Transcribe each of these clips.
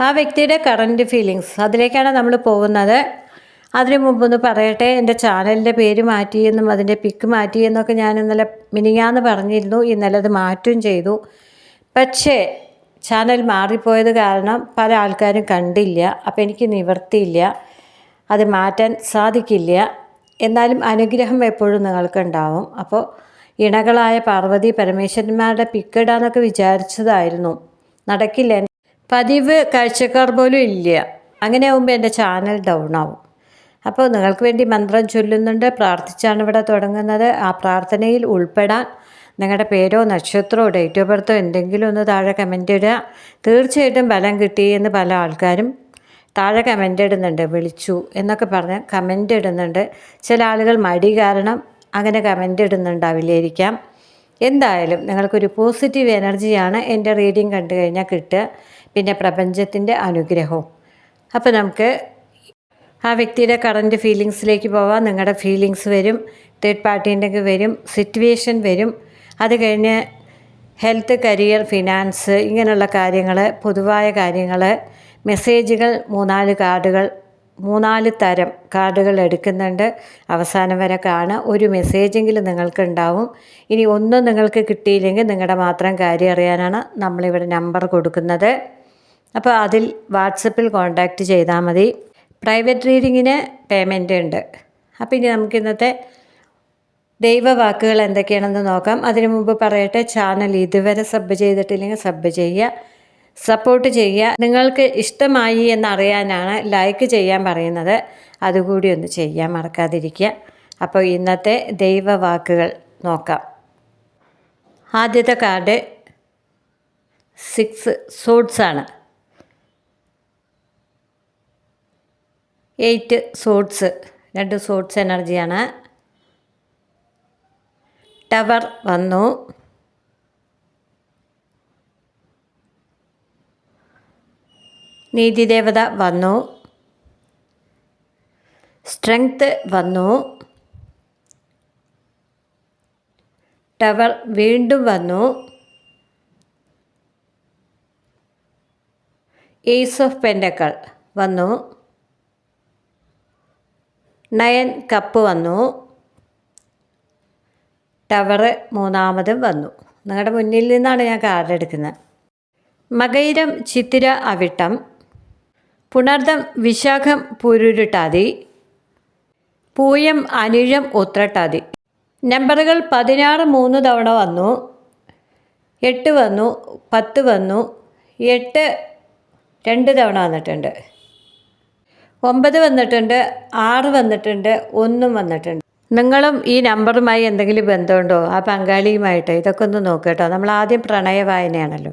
ആ വ്യക്തിയുടെ current feelings അതിലേക്കാണ് നമ്മൾ പോകുന്നത്. അതിനു മുമ്പൊന്ന് പറയട്ടെ എന്റെ ചാനലിന്റെ പേര് മാറ്റിയെന്നും അതിന്റെ പിക്ക് മാറ്റിയെന്നൊക്കെ ഞാൻ ഇന്നലെ മിനിങ്ങാന്ന് പറഞ്ഞിരുന്നു. ഇന്നലെ അത് മാറ്റും ചെയ്തു. പക്ഷേ ചാനൽ മാറിപ്പോയത് കാരണം പല ആൾക്കാരും കണ്ടില്ല. അപ്പോൾ എനിക്ക് നിവർത്തിയില്ല. അത് മാറ്റാൻ സാധിക്കില്ല. എന്നാലും അനുഗ്രഹം എപ്പോഴും നിങ്ങൾക്കുണ്ടാവും. അപ്പോൾ ഇണകളായ പാർവതി പരമേശ്വരന്മാരുടെ പിക്കിടാന്നൊക്കെ വിചാരിച്ചതായിരുന്നു. നടക്കില്ല. പതിവ് കാഴ്ചക്കാർ പോലും ഇല്ല. അങ്ങനെ ആകുമ്പോൾ എന്റെ ചാനൽ ഡൗൺ ആവും. അപ്പോൾ നിങ്ങൾക്ക് വേണ്ടി മന്ത്രം ചൊല്ലുന്നുണ്ട്. പ്രാർത്ഥിച്ചാണ് ഇവിടെ തുടങ്ങുന്നത്. ആ പ്രാർത്ഥനയിൽ ഉൾപ്പെടാൻ നിങ്ങളുടെ പേരോ നക്ഷത്രമോ ഡേറ്റ് ഓഫ് ബർത്തോ എന്തെങ്കിലും ഒന്ന് താഴെ കമന്റ് ഇടുക. തീർച്ചയായിട്ടും ബലം കിട്ടി എന്ന് പല ആൾക്കാരും താഴെ കമന്റ് ഇടുന്നുണ്ട്. വിളിച്ചു എന്നൊക്കെ പറഞ്ഞ് കമന്റ് ഇടുന്നുണ്ട്. ചില ആളുകൾ മടി കാരണം അങ്ങനെ കമന്റ് ഇടുന്നുണ്ടാവില്ലായിരിക്കാം. എന്തായാലും നിങ്ങൾക്കൊരു പോസിറ്റീവ് എനർജിയാണ് എന്റെ റീഡിങ് കണ്ടു കഴിഞ്ഞാൽ കിട്ടുക. പിന്നെ പ്രപഞ്ചത്തിന്റെ അനുഗ്രഹവും. അപ്പോൾ നമുക്ക് ആ വ്യക്തിയുടെ കറന്റ് ഫീലിങ്സിലേക്ക് പോവാം. നിങ്ങളുടെ ഫീലിങ്സ് വരും തേർഡ് പാർട്ടീന്റെ വരും സിറ്റുവേഷൻ വരും. അത് കഴിഞ്ഞ് ഹെൽത്ത് കരിയർ ഫിനാൻസ് ഇങ്ങനെയുള്ള കാര്യങ്ങൾ പൊതുവായ കാര്യങ്ങൾ മെസ്സേജുകൾ മൂന്നാൽ കാർഡുകൾ മൂന്നാൽ തരം കാർഡുകൾ എടുക്കുന്നുണ്ട്. അവസാനം വരെ കാണുക. ഒരു മെസ്സേജെങ്കിലും നിങ്ങൾക്ക് ഉണ്ടാവും. ഇനി ഒന്നും നിങ്ങൾക്ക് കിട്ടിയില്ലെങ്കിൽ നിങ്ങളുടെ മാത്രം കാര്യം അറിയാനാണ് നമ്മളിവിടെ നമ്പർ കൊടുക്കുന്നത്. അപ്പോൾ അതിൽ വാട്സപ്പിൽ കോൺടാക്റ്റ് ചെയ്താൽ മതി. പ്രൈവറ്റ് റീഡിങ്ങിന് പേയ്മെന്റ് ഉണ്ട്. അപ്പോൾ ഇനി നമുക്ക് ഇന്നത്തെ ദൈവവാക്കുകൾ എന്തൊക്കെയാണെന്ന് നോക്കാം. അതിനു മുമ്പ് പറയട്ടെ ചാനൽ ഇതുവരെ സബ് ചെയ്തിട്ടില്ലെങ്കിൽ സബ് ചെയ്യുക സപ്പോർട്ട് ചെയ്യുക. നിങ്ങൾക്ക് ഇഷ്ടമായി എന്നറിയാനാണ് ലൈക്ക് ചെയ്യാൻ പറയുന്നത്. അതുകൂടി ഒന്ന് ചെയ്യാൻ മറക്കാതിരിക്കുക. അപ്പോൾ ഇന്നത്തെ ദൈവവാക്കുകൾ നോക്കാം. ആദ്യത്തെ കാർഡ് സിക്സ് സൂട്ട്സ് ആണ്. എയ്റ്റ് സൂട്ട്സ് രണ്ട് സൂട്ട്സ് എനർജിയാണ്. ടവർ വന്നു. നീതിദേവത വന്നു. സ്ട്രെങ്ത് വന്നു. ടവർ വീണ്ടും വന്നു. ഏസ് ഓഫ് പെൻഡക്കൾ വന്നു. നയൻ കപ്പ് വന്നു. ടവറ് മൂന്നാമതും വന്നു. നിങ്ങളുടെ മുന്നിൽ നിന്നാണ് ഞാൻ കാർഡ് എടുക്കുന്നത്. മകൈരം ചിത്തിര അവിട്ടം. പുണർദം വിശാഖം പുരുരുട്ടാതി. പൂയം അനിഴം ഉത്രട്ടാതി. നമ്പറുകൾ പതിനാറ് മൂന്ന് തവണ വന്നു. എട്ട് വന്നു പത്ത് വന്നു. എട്ട് രണ്ട് തവണ വന്നിട്ടുണ്ട്. ഒമ്പത് വന്നിട്ടുണ്ട് ആറ് വന്നിട്ടുണ്ട് ഒന്നും വന്നിട്ടുണ്ട്. നിങ്ങളും ഈ നമ്പറുമായി എന്തെങ്കിലും ബന്ധമുണ്ടോ? ആ പങ്കാളിയുമായിട്ട് ഇതൊക്കെ ഒന്ന് നോക്കട്ടോ കേട്ടോ. നമ്മൾ ആദ്യം പ്രണയ വായനയാണല്ലോ.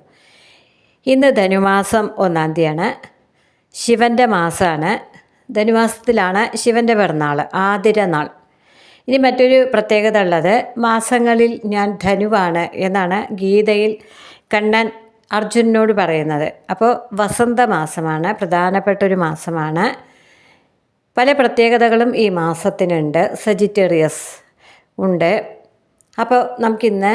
ഇന്ന് ധനുമാസം ഒന്നാം തീയതിയാണ്. ശിവന്റെ മാസമാണ്. ധനുമാസത്തിലാണ് ശിവന്റെ പിറന്നാൾ ആതിര നാൾ. ഇനി മറ്റൊരു പ്രത്യേകത ഉള്ളത് മാസങ്ങളിൽ ഞാൻ ധനുവാണ് എന്നാണ് ഗീതയിൽ കണ്ണൻ അർജുനനോട് പറയുന്നത്. അപ്പോൾ വസന്തമാസമാണ് പ്രധാനപ്പെട്ട ഒരു മാസമാണ്. പല പ്രത്യേകതകളും ഈ മാസത്തിനുണ്ട്. സജിറ്റേറിയസ് ഉണ്ട്. അപ്പോൾ നമുക്കിന്ന്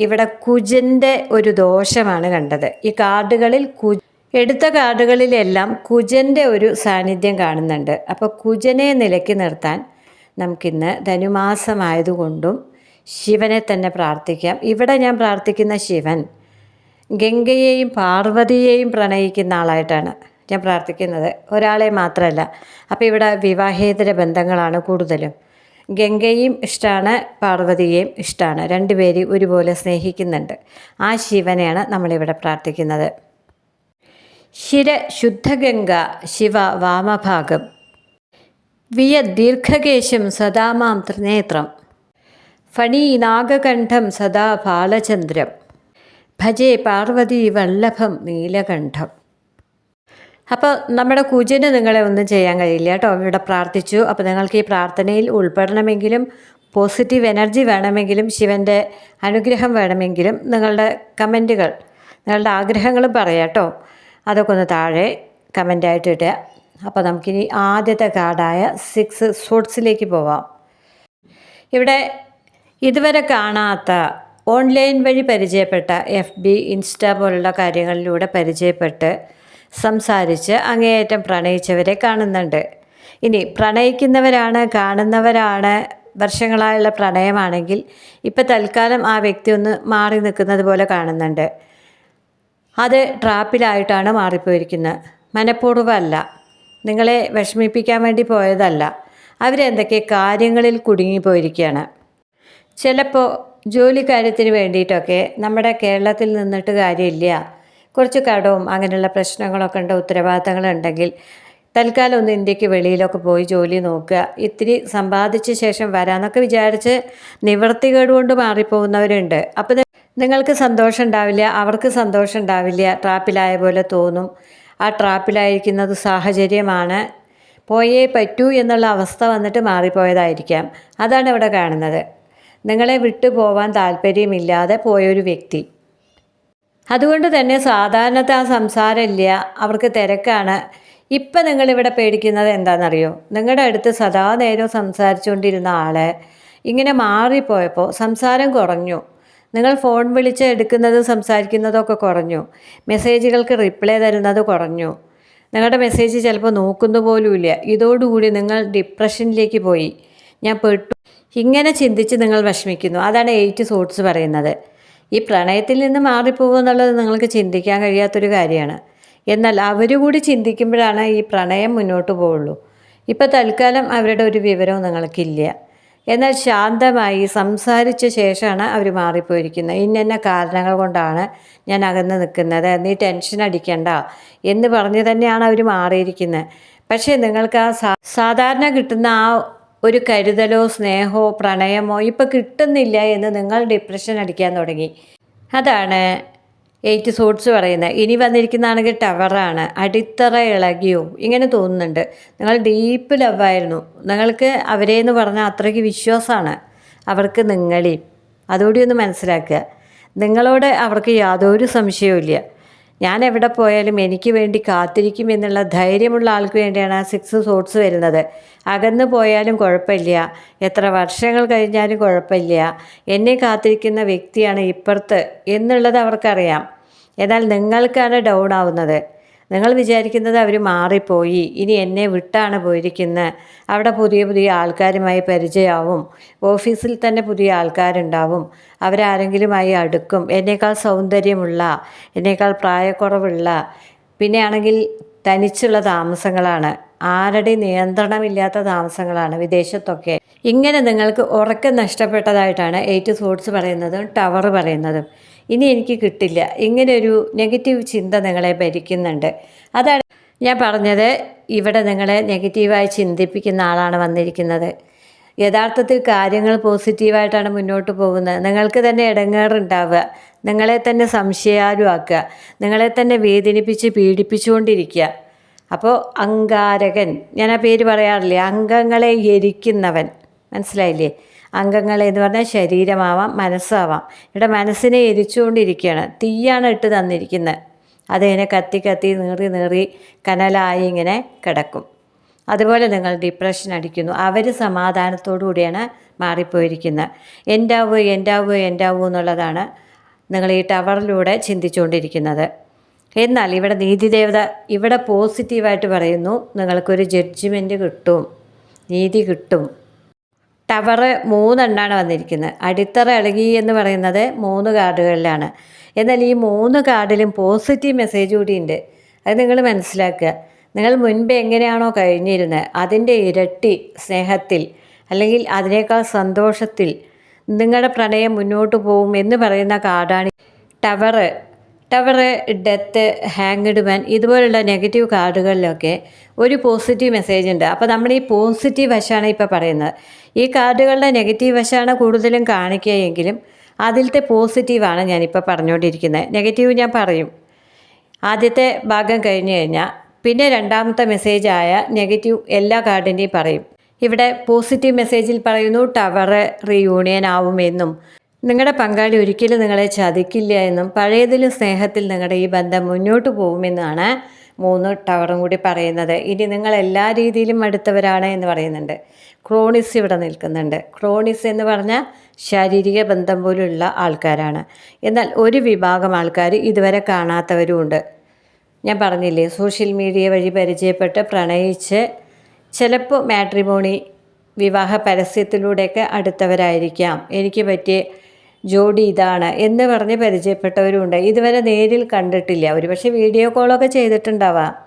ഇവിടെ കുജന്റെ ഒരു ദോഷമാണ് കണ്ടത്. ഈ കാർഡുകളിൽ കു എടുത്ത കാർഡുകളിലെല്ലാം കുജന്റെ ഒരു സാന്നിധ്യം കാണുന്നുണ്ട്. അപ്പോൾ കുജനെ നിലയ്ക്ക് നിർത്താൻ നമുക്കിന്ന് ധനുമാസമായതുകൊണ്ടും ശിവനെ തന്നെ പ്രാർത്ഥിക്കാം. ഇവിടെ ഞാൻ പ്രാർത്ഥിക്കുന്ന ശിവൻ ഗംഗയെയും പാർവതിയെയും പ്രണയിക്കുന്ന ആളായിട്ടാണ്. ഞാൻ പ്രാർത്ഥിക്കുന്നത് ഒരാളെ മാത്രമല്ല. അപ്പോൾ ഇവിടെ വിവാഹേതര ബന്ധങ്ങളാണ് കൂടുതലും. ഗംഗയും ഇഷ്ടമാണ് പാർവതിയെയും ഇഷ്ടമാണ് രണ്ടുപേരും ഒരുപോലെ സ്നേഹിക്കുന്നുണ്ട്. ആ ശിവനെയാണ് നമ്മളിവിടെ പ്രാർത്ഥിക്കുന്നത്. ശിര ശുദ്ധഗംഗ ശിവ വാമഭാഗം. വിയ ദീർഘകേശം സദാമാം ത്രിനേത്രം. ഫണീനാഗകണ്ഠം സദാ ബാലചന്ദ്രം. ഭജേ പാർവതി വല്ലഭം നീലകണ്ഠം. അപ്പോൾ നമ്മുടെ കുജന് നിങ്ങളെ ഒന്നും ചെയ്യാൻ കഴിയില്ല കേട്ടോ. ഇവിടെ പ്രാർത്ഥിച്ചു. അപ്പോൾ നിങ്ങൾക്ക് ഈ പ്രാർത്ഥനയിൽ ഉൾപ്പെടണമെങ്കിലും പോസിറ്റീവ് എനർജി വേണമെങ്കിലും ശിവന്റെ അനുഗ്രഹം വേണമെങ്കിലും നിങ്ങളുടെ കമന്റുകൾ നിങ്ങളുടെ ആഗ്രഹങ്ങൾ പറയാം കേട്ടോ. അതൊക്കെ ഒന്ന് താഴെ കമന്റായിട്ട് ഇട്ടുക അപ്പോൾ നമുക്കിനി ആദ്യത്തെ കാർഡായ സിക്സ് സൂട്ട്സിലേക്ക് പോവാം. ഇവിടെ ഇതുവരെ കാണാത്ത ഓൺലൈൻ വഴി പരിചയപ്പെട്ട എഫ് ബി ഇൻസ്റ്റ പോലുള്ള കാര്യങ്ങളിലൂടെ പരിചയപ്പെട്ട് സംസാരിച്ച് അങ്ങേയറ്റം പ്രണയിച്ചവരെ കാണുന്നുണ്ട്. ഇനി പ്രണയിക്കുന്നവരാണ് കാണുന്നവരാണ് വർഷങ്ങളായുള്ള പ്രണയമാണെങ്കിൽ ഇപ്പം തൽക്കാലം ആ വ്യക്തി ഒന്ന് മാറി നിൽക്കുന്നത് പോലെ കാണുന്നുണ്ട്. അത് ട്രാപ്പിലായിട്ടാണ് മാറിപ്പോയിരിക്കുന്നത്. മനഃപൂർവമല്ല. നിങ്ങളെ വിഷമിപ്പിക്കാൻ വേണ്ടി പോയതല്ല. അവരെന്തൊക്കെ കാര്യങ്ങളിൽ കുടുങ്ങിപ്പോയിരിക്കുകയാണ്. ചിലപ്പോൾ ജോലിക്കാര്യത്തിന് വേണ്ടിയിട്ടൊക്കെ നമ്മുടെ കേരളത്തിൽ നിന്നിട്ട് കാര്യമില്ല. കുറച്ച് കടവും അങ്ങനെയുള്ള പ്രശ്നങ്ങളൊക്കെ ഉണ്ട് ഉത്തരവാദിത്തങ്ങളുണ്ടെങ്കിൽ തൽക്കാലം ഒന്ന് ഇന്ത്യയ്ക്ക് വെളിയിലൊക്കെ പോയി ജോലി നോക്കുക. ഇത്തിരി സമ്പാദിച്ച ശേഷം വരാമെന്നൊക്കെ വിചാരിച്ച് നിവൃത്തികേട് കൊണ്ട് മാറിപ്പോകുന്നവരുണ്ട്. അപ്പോൾ നിങ്ങൾക്ക് സന്തോഷം ഉണ്ടാവില്ല അവർക്ക് സന്തോഷം ഉണ്ടാവില്ല ട്രാപ്പിലായ പോലെ തോന്നും. ആ ട്രാപ്പിലായിരിക്കുന്നത് സാഹചര്യമാണ്. പോയേ പറ്റൂ എന്നുള്ള അവസ്ഥ വന്നിട്ട് മാറിപ്പോയതായിരിക്കാം. അതാണ് ഇവിടെ കാണുന്നത്. നിങ്ങളെ വിട്ടു പോവാൻ താല്പര്യമില്ലാതെ പോയൊരു വ്യക്തി. അതുകൊണ്ട് തന്നെ സാധാരണത്തെ ആ സംസാരമില്ല. അവർക്ക് തിരക്കാണ്. ഇപ്പം നിങ്ങളിവിടെ പേടിക്കുന്നത് എന്താണെന്നറിയോ? നിങ്ങളുടെ അടുത്ത് സദാ നേരം സംസാരിച്ചുകൊണ്ടിരുന്ന ആളെ ഇങ്ങനെ മാറിപ്പോയപ്പോൾ സംസാരം കുറഞ്ഞു. നിങ്ങൾ ഫോൺ വിളിച്ച് എടുക്കുന്നതും സംസാരിക്കുന്നതൊക്കെ കുറഞ്ഞു. മെസ്സേജുകൾക്ക് റിപ്ലൈ തരുന്നത് കുറഞ്ഞു. നിങ്ങളുടെ മെസ്സേജ് ചിലപ്പോൾ നോക്കുന്നു പോലുമില്ല ഇതോടുകൂടി നിങ്ങൾ ഡിപ്രഷനിലേക്ക് പോയി. ഞാൻ പെട്ടു. ഇങ്ങനെ ചിന്തിച്ച് നിങ്ങൾ വിഷമിക്കുന്നു. അതാണ് എയ്റ്റ് സോട്ട്സ് പറയുന്നത്. ഈ പ്രണയത്തിൽ നിന്ന് മാറിപ്പോകുക എന്നുള്ളത് നിങ്ങൾക്ക് ചിന്തിക്കാൻ കഴിയാത്തൊരു കാര്യമാണ്. എന്നാൽ അവർ കൂടി ചിന്തിക്കുമ്പോഴാണ് ഈ പ്രണയം മുന്നോട്ട് പോവുള്ളൂ. ഇപ്പോൾ തൽക്കാലം അവരുടെ ഒരു വിവരവും നിങ്ങൾക്കില്ല. എന്നാൽ ശാന്തമായി സംസാരിച്ച ശേഷമാണ് അവർ മാറിപ്പോയിരിക്കുന്നത്. ഇന്ന കാരണങ്ങൾ കൊണ്ടാണ് ഞാൻ അകന്ന് നിൽക്കുന്നത്. നീ ടെൻഷൻ അടിക്കണ്ട എന്ന് പറഞ്ഞ് തന്നെയാണ് അവർ മാറിയിരിക്കുന്നത്. പക്ഷേ നിങ്ങൾക്ക് ആ സാധാരണ കിട്ടുന്ന ആ ഒരു കരുതലോ സ്നേഹമോ പ്രണയമോ ഇപ്പോൾ കിട്ടുന്നില്ല എന്ന് നിങ്ങൾ ഡിപ്രഷൻ അടിക്കാൻ തുടങ്ങി. അതാണ് എയ്റ്റ് സൂട്ട്സ് പറയുന്നത്. ഇനി വന്നിരിക്കുന്നതാണെങ്കിൽ ടവറാണ് അടിത്തറ ഇളകിയോ? ഇങ്ങനെ തോന്നുന്നുണ്ട്. നിങ്ങൾ ഡീപ്പ് ലവായിരുന്നു നിങ്ങൾക്ക് അവരെന്ന് പറഞ്ഞാൽ അത്രയ്ക്ക് വിശ്വാസമാണ്. അവർക്ക് നിങ്ങളെയും. അതുകൂടി ഒന്ന് മനസ്സിലാക്കുക. നിങ്ങളോട് അവർക്ക് യാതൊരു സംശയവും ഞാൻ എവിടെ പോയാലും എനിക്ക് വേണ്ടി കാത്തിരിക്കും എന്നുള്ള ധൈര്യമുള്ള ആൾക്ക് വേണ്ടിയാണ് ആ സിക്സ് സോട്ട്സ് വരുന്നത്. അകന്നു പോയാലും കുഴപ്പമില്ല. എത്ര വർഷങ്ങൾ കഴിഞ്ഞാലും കുഴപ്പമില്ല. എന്നെ കാത്തിരിക്കുന്ന വ്യക്തിയാണ് ഇപ്പുറത്ത് എന്നുള്ളത് അവർക്കറിയാം. എന്നാൽ നിങ്ങൾക്കാണ് ഡൗൺ ആവുന്നത്. നിങ്ങൾ വിചാരിക്കുന്നത് അവർ മാറിപ്പോയി ഇനി എന്നെ വിട്ടാണ് പോയിരിക്കുന്നത് അവിടെ പുതിയ പുതിയ ആൾക്കാരുമായി പരിചയമാവും. ഓഫീസിൽ തന്നെ പുതിയ ആൾക്കാരുണ്ടാവും. അവരാരെങ്കിലുമായി അടുക്കും. എന്നേക്കാൾ സൗന്ദര്യമുള്ള എന്നേക്കാൾ പ്രായക്കുറവുള്ള പിന്നെ ആണെങ്കിൽ തനിച്ചുള്ള താമസങ്ങളാണ്. ആരുടെ നിയന്ത്രണമില്ലാത്ത താമസങ്ങളാണ് വിദേശത്തൊക്കെ. ഇങ്ങനെ നിങ്ങൾക്ക് ഉറക്കം നഷ്ടപ്പെട്ടതായിട്ടാണ് എയ്റ്റ് സോട്ട്സ് പറയുന്നതും ടവർ പറയുന്നതും. ഇനി എനിക്ക് കിട്ടില്ല. ഇങ്ങനെയൊരു നെഗറ്റീവ് ചിന്ത നിങ്ങളെ ഭരിക്കുന്നുണ്ട്. അതാണ് ഞാൻ പറഞ്ഞത്. ഇവിടെ നിങ്ങളെ നെഗറ്റീവായി ചിന്തിപ്പിക്കുന്ന ആളാണ് വന്നിരിക്കുന്നത്. യഥാർത്ഥത്തിൽ കാര്യങ്ങൾ പോസിറ്റീവായിട്ടാണ് മുന്നോട്ട് പോകുന്നത്. നിങ്ങൾക്ക് തന്നെ ഇടങ്ങേറുണ്ടാവുക. നിങ്ങളെ തന്നെ സംശയാലുമാക്കുക നിങ്ങളെ തന്നെ വേദനിപ്പിച്ച് പീഡിപ്പിച്ചുകൊണ്ടിരിക്കുക. അപ്പോൾ അങ്കാരകൻ ഞാൻ ആ പേര് പറയാറില്ലേ? അംഗങ്ങളെ എരിക്കുന്നവൻ. മനസ്സിലായില്ലേ? അംഗങ്ങൾ എന്ന് പറഞ്ഞാൽ ശരീരമാവാം മനസ്സാവാം. ഇവിടെ മനസ്സിനെ എരിച്ചുകൊണ്ടിരിക്കുകയാണ്. തീയാണ് ഇട്ട് തന്നിരിക്കുന്നത് അതിങ്ങനെ കത്തി കത്തി നീറി നീറി കനലായി ഇങ്ങനെ കിടക്കും. അതുപോലെ നിങ്ങൾ ഡിപ്രഷൻ അടിക്കുന്നു. അവർ സമാധാനത്തോടു കൂടിയാണ് മാറിപ്പോയിരിക്കുന്നത് എന്റാവോ എന്റാവോ എന്റാവോ എന്നുള്ളതാണ് നിങ്ങൾ ഈ ടവറിലൂടെ ചിന്തിച്ചുകൊണ്ടിരിക്കുന്നത്. എന്നാൽ ഇവിടെ നീതിദേവത ഇവിടെ പോസിറ്റീവായിട്ട് പറയുന്നു. നിങ്ങൾക്കൊരു ജഡ്ജ്മെന്റ് കിട്ടും. നീതി കിട്ടും. ടവർ മൂന്നെണ്ണാണ് വന്നിരിക്കുന്നത്. അടിത്തറ ഇളകി എന്ന് പറയുന്നത് മൂന്ന് കാർഡുകളിലാണ്. എന്നാൽ ഈ മൂന്ന് കാർഡിലും പോസിറ്റീവ് മെസ്സേജ് കൂടിയുണ്ട് അത് നിങ്ങൾ മനസ്സിലാക്കുക. നിങ്ങൾ മുൻപ് എങ്ങനെയാണോ കഴിഞ്ഞിരുന്നത് അതിന്റെ ഇരട്ടി സ്നേഹത്തിൽ അല്ലെങ്കിൽ അതിനേക്കാൾ സന്തോഷത്തിൽ നിങ്ങളുടെ പ്രണയം മുന്നോട്ട് പോകും എന്ന് പറയുന്ന കാർഡാണ് tower. Tower death hanged man ഇതുപോലുള്ള നെഗറ്റീവ് കാർഡുകളിലൊക്കെ ഒരു പോസിറ്റീവ് മെസ്സേജ് ഉണ്ട്. അപ്പോൾ നമ്മൾ ഈ പോസിറ്റീവ് വശമാണ് ഇപ്പോൾ പറയുന്നത്. ഈ കാർഡുകളുടെ നെഗറ്റീവ് വശമാണ് കൂടുതലും കാണിക്കുകയെങ്കിലും അതിലത്തെ പോസിറ്റീവാണ് ഞാനിപ്പോൾ പറഞ്ഞുകൊണ്ടിരിക്കുന്നത്. നെഗറ്റീവ് ഞാൻ പറയും. ആദ്യത്തെ ഭാഗം കഴിഞ്ഞു കഴിഞ്ഞാൽ പിന്നെ രണ്ടാമത്തെ മെസ്സേജായ നെഗറ്റീവ് എല്ലാ കാർഡിന്റെയും പറയും. ഇവിടെ പോസിറ്റീവ് മെസ്സേജിൽ പറയുന്നു ടവർ റീയൂണിയൻ ആവുമെന്നും നിങ്ങളുടെ പങ്കാളി ഒരിക്കലും നിങ്ങളെ ചതിക്കില്ല എന്നും. പഴയതിലും സ്നേഹത്തിൽ നിങ്ങളുടെ ഈ ബന്ധം മുന്നോട്ട് പോകുമെന്നാണ് മൂന്ന് ടവറും കൂടി പറയുന്നത്. ഇനി നിങ്ങൾ എല്ലാ രീതിയിലും അടുത്തവരാണ് എന്ന് പറയുന്നുണ്ട്. ക്രോണിസ് ഇവിടെ നിൽക്കുന്നുണ്ട്. ക്രോണിസ് എന്ന് പറഞ്ഞാൽ ശാരീരിക ബന്ധം പോലുള്ള ആൾക്കാരാണ്. എന്നാൽ ഒരു വിഭാഗം ആൾക്കാർ ഇതുവരെ കാണാത്തവരുമുണ്ട്. ഞാൻ പറഞ്ഞില്ലേ സോഷ്യൽ മീഡിയ വഴി പരിചയപ്പെട്ട് പ്രണയിച്ച് ചിലപ്പോൾ മാട്രിമോണി വിവാഹ പരസ്യത്തിലൂടെയൊക്കെ അടുത്തവരായിരിക്കാം. എനിക്ക് പറ്റിയ ജോഡി ഇതാണ് എന്ന് പറഞ്ഞ് പരിചയപ്പെട്ടവരുണ്ട് ഇതുവരെ നേരിൽ കണ്ടിട്ടില്ല. ഒരുപക്ഷെ വീഡിയോ കോളൊക്കെ ചെയ്തിട്ടുണ്ടാവാം.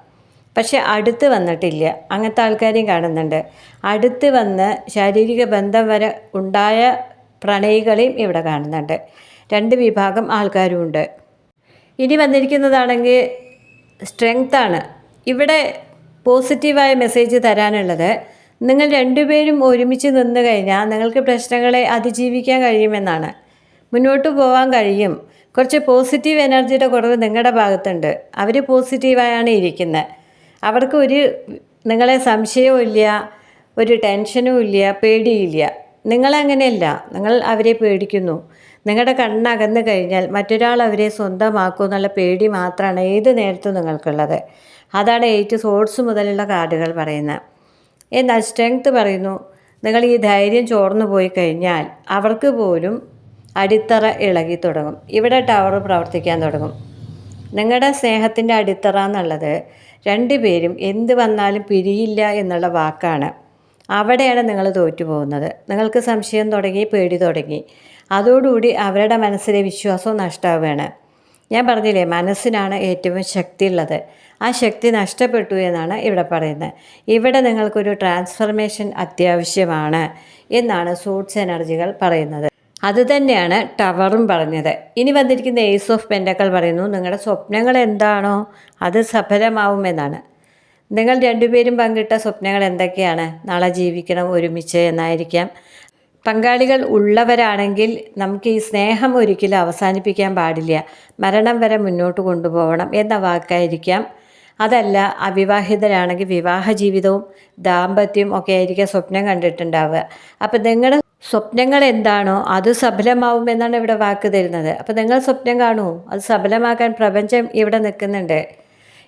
പക്ഷെ അടുത്ത് വന്നിട്ടില്ല. അങ്ങനത്തെ ആൾക്കാരെയും കാണുന്നുണ്ട്. അടുത്ത് വന്ന് ശാരീരിക ബന്ധം വരെ ഉണ്ടായ പ്രണയികളെയും ഇവിടെ കാണുന്നുണ്ട്. രണ്ട് വിഭാഗം ആൾക്കാരുമുണ്ട്. ഇനി വന്നിരിക്കുന്നതാണെങ്കിൽ സ്ട്രെങ്ത്താണ് ഇവിടെ പോസിറ്റീവായ മെസ്സേജ് തരാനുള്ളത് നിങ്ങൾ രണ്ടുപേരും ഒരുമിച്ച് നിന്ന് കഴിഞ്ഞാൽ നിങ്ങൾക്ക് പ്രശ്നങ്ങളെ അതിജീവിക്കാൻ കഴിയുമെന്നാണ്. മുന്നോട്ട് പോകാൻ കഴിയും. കുറച്ച് പോസിറ്റീവ് എനർജിയുടെ കുറവ് നിങ്ങളുടെ ഭാഗത്തുണ്ട്. അവർ പോസിറ്റീവായാണ് ഇരിക്കുന്നത് അവർക്ക് ഒരു നിങ്ങളെ സംശയവും ഇല്ല ഒരു ടെൻഷനും ഇല്ല പേടിയില്ല നിങ്ങളങ്ങനെയല്ല നിങ്ങൾ അവരെ പേടിക്കുന്നു. നിങ്ങളുടെ കണ്ണകന്നു കഴിഞ്ഞാൽ മറ്റൊരാൾ അവരെ സ്വന്തമാക്കും എന്നുള്ള പേടി മാത്രമാണ് ഏത് നേരത്തും നിങ്ങൾക്കുള്ളത്. അതാണ് എയ്റ്റ് സോഴ്സ് മുതലുള്ള കാർഡുകൾ പറയുന്നത്. എന്നാൽ സ്ട്രെങ്ത് പറയുന്നു. നിങ്ങൾ ഈ ധൈര്യം ചോർന്നു പോയി കഴിഞ്ഞാൽ അവർക്ക് പോലും അടിത്തറ ഇളകി തുടങ്ങും. ഇവിടെ ടവർ പ്രവർത്തിക്കാൻ തുടങ്ങും. നിങ്ങളുടെ സ്നേഹത്തിന്റെ അടിത്തറ എന്നുള്ളത് രണ്ടുപേരും എന്ത് വന്നാലും പിരിയില്ല എന്നുള്ള വാക്കാണ്. അവിടെയാണ് നിങ്ങൾ തോറ്റു പോകുന്നത് നിങ്ങൾക്ക് സംശയം തുടങ്ങി പേടി തുടങ്ങി. അതോടുകൂടി അവരുടെ മനസ്സിലെ വിശ്വാസവും നഷ്ടമാവുകയാണ് ഞാൻ പറഞ്ഞില്ലേ മനസ്സിനാണ് ഏറ്റവും ശക്തിയുള്ളത്. ആ ശക്തി നഷ്ടപ്പെട്ടു എന്നാണ് ഇവിടെ പറയുന്നത്. ഇവിടെ നിങ്ങൾക്കൊരു ട്രാൻസ്ഫർമേഷൻ അത്യാവശ്യമാണ് എന്നാണ് സൂട്ട്സ് എനർജികൾ പറയുന്നത്. അതുതന്നെയാണ് ടവറും പറഞ്ഞത്. ഇനി വന്നിരിക്കുന്ന ഏസ് ഓഫ് പെൻഡക്കൾ പറയുന്നു നിങ്ങളുടെ സ്വപ്നങ്ങൾ എന്താണോ അത് സഫലമാവുമെന്നാണ്. നിങ്ങൾ രണ്ടുപേരും പങ്കിട്ട സ്വപ്നങ്ങൾ എന്തൊക്കെയാണ്? നാളെ ജീവിക്കണം ഒരുമിച്ച് എന്നായിരിക്കാം. പങ്കാളികൾ ഉള്ളവരാണെങ്കിൽ നമുക്ക് ഈ സ്നേഹം ഒരിക്കലും അവസാനിപ്പിക്കാൻ പാടില്ല. മരണം വരെ മുന്നോട്ട് കൊണ്ടുപോകണം എന്ന വാക്കായിരിക്കാം. അതല്ല അവിവാഹിതരാണെങ്കിൽ വിവാഹ ജീവിതവും ദാമ്പത്യവും ഒക്കെ ആയിരിക്കും സ്വപ്നം കണ്ടിട്ടുണ്ടാവുക. അപ്പം നിങ്ങളുടെ സ്വപ്നങ്ങൾ എന്താണോ അത് സഫലമാവും എന്നാണ് ഇവിടെ വാക്ക് തരുന്നത്. അപ്പോൾ നിങ്ങൾ സ്വപ്നം കാണൂ. അത് സഫലമാക്കാൻ പ്രപഞ്ചം ഇവിടെ നിൽക്കുന്നുണ്ട്.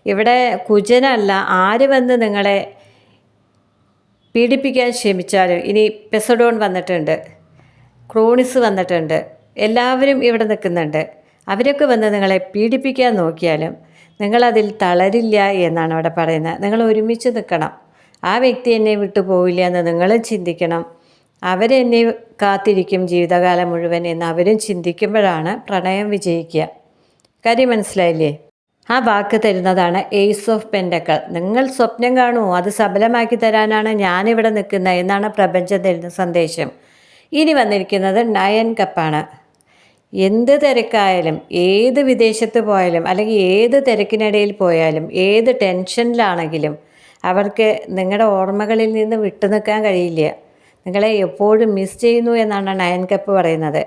ഇവിടെ കുജനല്ല ആര് വന്ന് നിങ്ങളെ പീഡിപ്പിക്കാൻ ശ്രമിച്ചാലും ഇനി പെസഡോൺ വന്നിട്ടുണ്ട് ക്രോണിസ് വന്നിട്ടുണ്ട് എല്ലാവരും ഇവിടെ നിൽക്കുന്നുണ്ട്. അവരൊക്കെ വന്ന് നിങ്ങളെ പീഡിപ്പിക്കാൻ നോക്കിയാലും നിങ്ങളതിൽ തളരില്ല എന്നാണ് അവിടെ പറയുന്നത്. നിങ്ങൾ ഒരുമിച്ച് നിൽക്കണം. ആ വ്യക്തി എന്നെ വിട്ടു പോവില്ല എന്ന് നിങ്ങളും ചിന്തിക്കണം. അവരെന്നെ കാത്തിരിക്കും ജീവിതകാലം മുഴുവൻ എന്ന് അവരും ചിന്തിക്കുമ്പോഴാണ് പ്രണയം വിജയിക്കുക. കാര്യം മനസ്സിലായില്ലേ? ആ വാക്ക് തരുന്നതാണ് എയ്സ് ഓഫ് പെൻഡക്കൾ നിങ്ങൾ സ്വപ്നം കാണൂ അത് സഫലമാക്കി തരാനാണ് ഞാനിവിടെ നിൽക്കുന്നത് എന്നാണ് പ്രപഞ്ചം തരുന്ന സന്ദേശം. ഇനി വന്നിരിക്കുന്നത് നയൻ കപ്പാണ് എന്ത് തിരക്കായാലും ഏത് വിദേശത്ത് പോയാലും അല്ലെങ്കിൽ ഏത് തിരക്കിനിടയിൽ പോയാലും ഏത് ടെൻഷനിലാണെങ്കിലും അവർക്ക് നിങ്ങളുടെ ഓർമ്മകളിൽ നിന്ന് വിട്ടുനിൽക്കാൻ കഴിയില്ല. നിങ്ങളെ എപ്പോഴും മിസ് ചെയ്യുന്നു എന്നാണ് നയൻ കപ്പ് പറയുന്നത്.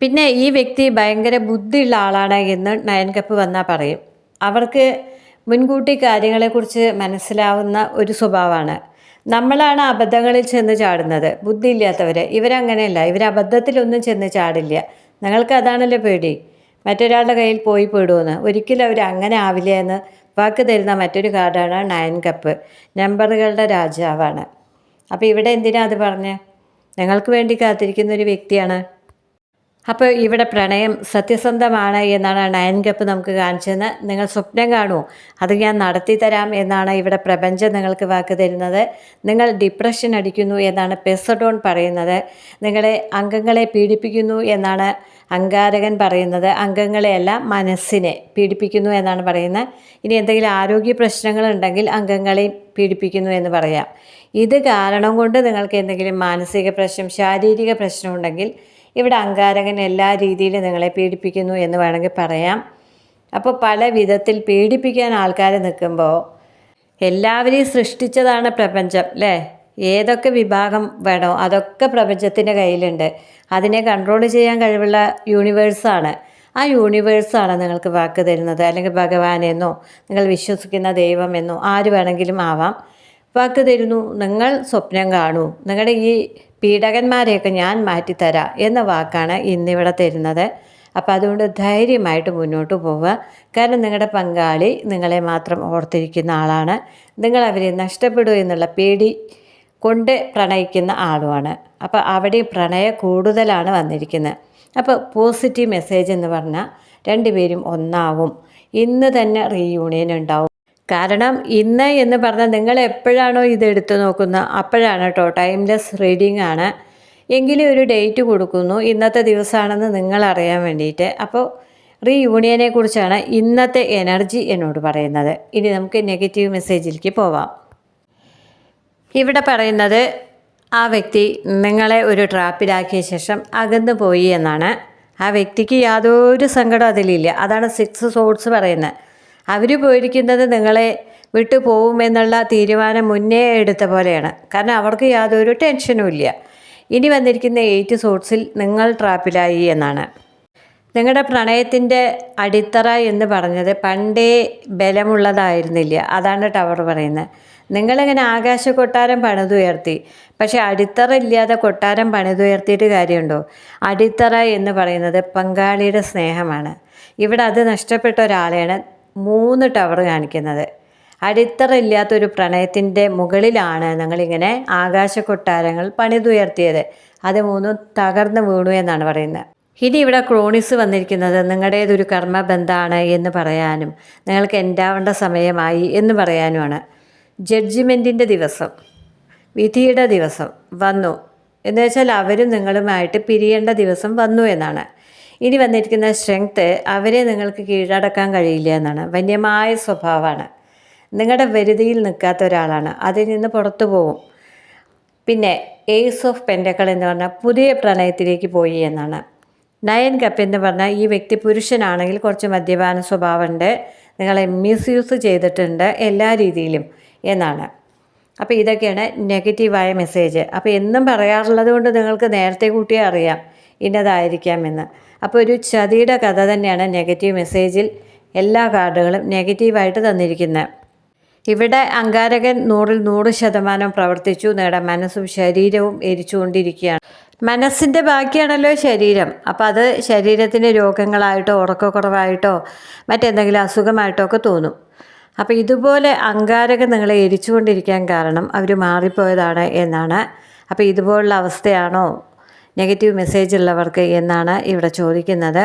പിന്നെ ഈ വ്യക്തി ഭയങ്കര ബുദ്ധിയുള്ള ആളാണ് എന്ന് നയൻ കപ്പ് വന്നാൽ പറയും. അവർക്ക് മുൻകൂട്ടി കാര്യങ്ങളെക്കുറിച്ച് മനസ്സിലാവുന്ന ഒരു സ്വഭാവമാണ്. നമ്മളാണ് അബദ്ധങ്ങളിൽ ചെന്ന് ചാടുന്നത്. ബുദ്ധി ബുദ്ധിയില്ലാത്തവർ ഇവരങ്ങനെയല്ല. ഇവർ അബദ്ധത്തിലൊന്നും ചെന്ന് ചാടില്ല. നിങ്ങൾക്ക് അതാണല്ലോ പേടി. മറ്റൊരാളുടെ കയ്യിൽ പോയി പെടുമെന്ന് ഒരിക്കലും അവർ അങ്ങനെ ആവില്ല എന്ന് വാക്ക് തരുന്ന മറ്റൊരു കാർഡാണ് നയൻ കപ്പ് നമ്പറുകളുടെ രാജാവാണ്. അപ്പോൾ ഇവിടെ എന്തിനാ അത് പറഞ്ഞ്? ഞങ്ങൾക്ക് വേണ്ടി കാത്തിരിക്കുന്ന ഒരു വ്യക്തിയാണ്. അപ്പോൾ ഇവിടെ പ്രണയം സത്യസന്ധമാണ് എന്നാണ് നയൻ കപ്പ് നമുക്ക് കാണിച്ചതെന്ന് നിങ്ങൾ സ്വപ്നം കാണുമോ അത് ഞാൻ നടത്തി തരാം എന്നാണ് ഇവിടെ പ്രപഞ്ചം നിങ്ങൾക്ക് വാക്ക് തരുന്നത്. നിങ്ങൾ ഡിപ്രഷൻ അടിക്കുന്നു എന്നാണ് പെസഡോൺ പറയുന്നത്. നിങ്ങളെ അംഗങ്ങളെ പീഡിപ്പിക്കുന്നു എന്നാണ് അങ്കാരകൻ പറയുന്നത് അംഗങ്ങളെയെല്ലാം മനസ്സിനെ പീഡിപ്പിക്കുന്നു എന്നാണ് പറയുന്നത്. ഇനി എന്തെങ്കിലും ആരോഗ്യ പ്രശ്നങ്ങൾ ഉണ്ടെങ്കിൽ അംഗങ്ങളെ പീഡിപ്പിക്കുന്നു എന്ന് പറയാം. ഇത് കാരണം കൊണ്ട് നിങ്ങൾക്ക് എന്തെങ്കിലും മാനസിക പ്രശ്നം ശാരീരിക പ്രശ്നം ഉണ്ടെങ്കിൽ ഇവിടെ അങ്കാരകൻ എല്ലാ രീതിയിലും നിങ്ങളെ പീഡിപ്പിക്കുന്നു എന്ന് വേണമെങ്കിൽ പറയാം. അപ്പോൾ പല വിധത്തിൽ പീഡിപ്പിക്കാൻ ആൾക്കാർ നിൽക്കുമ്പോൾ എല്ലാവരെയും സൃഷ്ടിച്ചതാണ് പ്രപഞ്ചം അല്ലേ? ഏതൊക്കെ വിഭാഗം വേണോ അതൊക്കെ പ്രപഞ്ചത്തിന്റെ കയ്യിലുണ്ട്. അതിനെ കൺട്രോൾ ചെയ്യാൻ കഴിവുള്ള യൂണിവേഴ്സാണ് ആ യൂണിവേഴ്സാണ് നിങ്ങൾക്ക് വാക്ക് തരുന്നത്. അല്ലെങ്കിൽ ഭഗവാനെന്നോ നിങ്ങൾ വിശ്വസിക്കുന്ന ദൈവമെന്നോ ആര് വേണമെങ്കിലും ആവാം. വാക്ക് തരുന്നു നിങ്ങൾ സ്വപ്നം കാണൂ. നിങ്ങളുടെ ഈ പീഡകന്മാരെയൊക്കെ ഞാൻ മാറ്റിത്തരാം എന്ന വാക്കാണ് ഇന്നിവിടെ തരുന്നത്. അപ്പോൾ അതുകൊണ്ട് ധൈര്യമായിട്ട് മുന്നോട്ട് പോവുക. കാരണം നിങ്ങളുടെ പങ്കാളി നിങ്ങളെ മാത്രം ഓർത്തിരിക്കുന്ന ആളാണ്. നിങ്ങൾ അവരെ നഷ്ടപ്പെടുമോ എന്നുള്ള പേടി കൊണ്ട് പ്രണയിക്കുന്ന ആളുമാണ് അപ്പോൾ അവിടെ പ്രണയ കൂടുതലാണ് വന്നിരിക്കുന്നത്. അപ്പോൾ പോസിറ്റീവ് മെസ്സേജ് എന്ന് പറഞ്ഞാൽ രണ്ടുപേരും ഒന്നാവും. ഇന്ന് തന്നെ റീയൂണിയൻ ഉണ്ടാവും. കാരണം ഇന്ന് എന്ന് പറഞ്ഞാൽ നിങ്ങൾ എപ്പോഴാണോ ഇത് എടുത്തു നോക്കുന്നത്? അപ്പോഴാണ് കേട്ടോ. ടൈംലെസ് റീഡിംഗ് ആണ്. എങ്കിലും ഒരു ഡേറ്റ് കൊടുക്കുന്നു. ഇന്നത്തെ ദിവസമാണെന്ന് നിങ്ങൾ അറിയാൻ വേണ്ടിയിട്ട്. അപ്പോൾ റീയൂണിയനെ കുറിച്ചാണ് ഇന്നത്തെ എനർജി എന്നോട് പറയുന്നത്. ഇനി നമുക്ക് നെഗറ്റീവ് മെസ്സേജിലേക്ക് പോവാം. ഇവിടെ പറയുന്നത് ആ വ്യക്തി നിങ്ങളെ ഒരു ട്രാപ്പിലാക്കിയ ശേഷം അകന്നു പോയി എന്നാണ്. ആ വ്യക്തിക്ക് യാതൊരു സങ്കടം അതിലില്ല. അതാണ് സിക്സ് സോട്സ് പറയുന്നത്. അവർ പോയിരിക്കുന്നത് നിങ്ങളെ വിട്ടു പോകുമെന്നുള്ള തീരുമാനം മുന്നേ എടുത്ത പോലെയാണ്. കാരണം അവർക്ക് യാതൊരു ടെൻഷനും ഇല്ല. ഇനി വന്നിരിക്കുന്ന എയ്റ്റ് സോട്സിൽ നിങ്ങൾ ട്രാപ്പിലായി എന്നാണ്. നിങ്ങളുടെ പ്രണയത്തിന്റെ അടിത്തറ എന്ന് പറഞ്ഞത് പണ്ടേ ബലമുള്ളതായിരുന്നില്ല. അതാണ് ടവർ പറയുന്നത്. നിങ്ങളിങ്ങനെ ആകാശ കൊട്ടാരം പണിതുയർത്തി? പക്ഷേ അടിത്തറ ഇല്ലാതെ കൊട്ടാരം പണിതുയർത്തിയിട്ട് കാര്യമുണ്ടോ? അടിത്തറ എന്ന് പറയുന്നത് പങ്കാളിയുടെ സ്നേഹമാണ്. ഇവിടെ അത് നഷ്ടപ്പെട്ട ഒരാളെയാണ് മൂന്ന് ടവർ കാണിക്കുന്നത്. അടിത്തറ ഇല്ലാത്തൊരു പ്രണയത്തിന്റെ മുകളിലാണ് ഞങ്ങളിങ്ങനെ ആകാശ കൊട്ടാരങ്ങൾ പണിതുയർത്തിയത്. അത് മൂന്നും തകർന്നു വീണു എന്നാണ് പറയുന്നത്. ഇനി ഇവിടെ ക്രോണിസ് വന്നിരിക്കുന്നത് നിങ്ങളുടേതൊരു കർമ്മബന്ധമാണ് എന്ന് പറയാനും നിങ്ങൾക്ക് എൻഡാവേണ്ട സമയമായി എന്ന് പറയാനുമാണ്. ജഡ്ജിമെന്റിന്റെ ദിവസം വിധിയുടെ ദിവസം വന്നു. എന്ന് വെച്ചാൽ അവരും നിങ്ങളുമായിട്ട് പിരിയേണ്ട ദിവസം വന്നു എന്നാണ്. ഇനി വന്നിരിക്കുന്ന സ്ട്രെങ്ത്ത് അവരെ നിങ്ങൾക്ക് കീഴടക്കാൻ കഴിയില്ല എന്നാണ്. വന്യമായ സ്വഭാവമാണ്. നിങ്ങളുടെ വരുതിയിൽ നിൽക്കാത്ത ഒരാളാണ്. അതിൽ നിന്ന് പുറത്തു പോകും പിന്നെ എയ്സ് ഓഫ് പെൻഡക്കൾ എന്ന് പറഞ്ഞാൽ പുതിയ പ്രണയത്തിലേക്ക് പോയി എന്നാണ്. നയൻ കപ്പ് എന്ന് പറഞ്ഞാൽ ഈ വ്യക്തി പുരുഷനാണെങ്കിൽ കുറച്ച് മദ്യപാന സ്വഭാവമുണ്ട്. നിങ്ങളെ മിസ്യൂസ് ചെയ്തിട്ടുണ്ട് എല്ലാ രീതിയിലും. എന്നാണ്. അപ്പോൾ ഇതൊക്കെയാണ് നെഗറ്റീവായ മെസ്സേജ്. അപ്പോൾ എന്നും പറയാറുള്ളത് കൊണ്ട് നിങ്ങൾക്ക് നേരത്തെ കൂട്ടിയേ അറിയാം. ഇന്നതായിരിക്കാമെന്ന്. അപ്പോൾ ഒരു ചതിയുടെ കഥ തന്നെയാണ് നെഗറ്റീവ് മെസ്സേജിൽ എല്ലാ കാർഡുകളും നെഗറ്റീവായിട്ട് തന്നിരിക്കുന്നത് ഇവിടെ അങ്കാരകൻ നൂറിൽ നൂറ് ശതമാനം പ്രവർത്തിച്ചു. നേടാൻ മനസ്സും ശരീരവും എരിച്ചുകൊണ്ടിരിക്കുകയാണ്. മനസ്സിന്റെ ബാക്കിയാണല്ലോ ശരീരം. അപ്പം അത് ശരീരത്തിന് രോഗങ്ങളായിട്ടോ ഉറക്കക്കുറവായിട്ടോ മറ്റെന്തെങ്കിലും അസുഖമായിട്ടോ ഒക്കെ തോന്നും. അപ്പോൾ ഇതുപോലെ അങ്കാരക നിങ്ങളെ എരിച്ചുകൊണ്ടിരിക്കാൻ കാരണം അവർ മാറിപ്പോയതാണ് എന്നാണ്. അപ്പോൾ ഇതുപോലുള്ള അവസ്ഥയാണോ? നെഗറ്റീവ് മെസ്സേജ് ഉള്ളവർക്ക് എന്നാണ് ഇവിടെ ചോദിക്കുന്നത്.